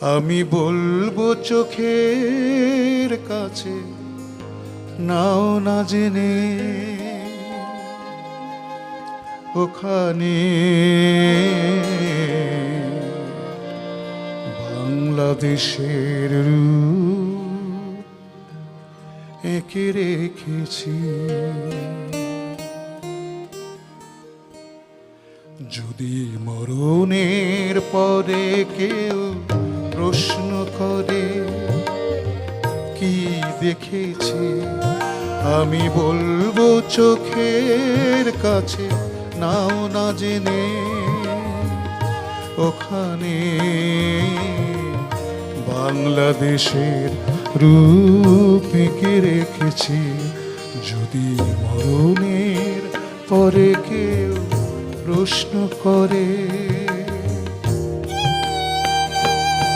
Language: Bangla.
আমি বলব চোখের কাছে, নাও না জেনে। ওখানে বাংলাদেশের এঁকে রেখেছি। যদি মরণের পরে কেউ দেখেছি। আমি বলব চোখের কাছে, নাও না জেনে। ওখানে বাংলাদেশের রূপ এঁকে রেখেছি। যদি মরণের পরে কেউ প্রশ্ন করে।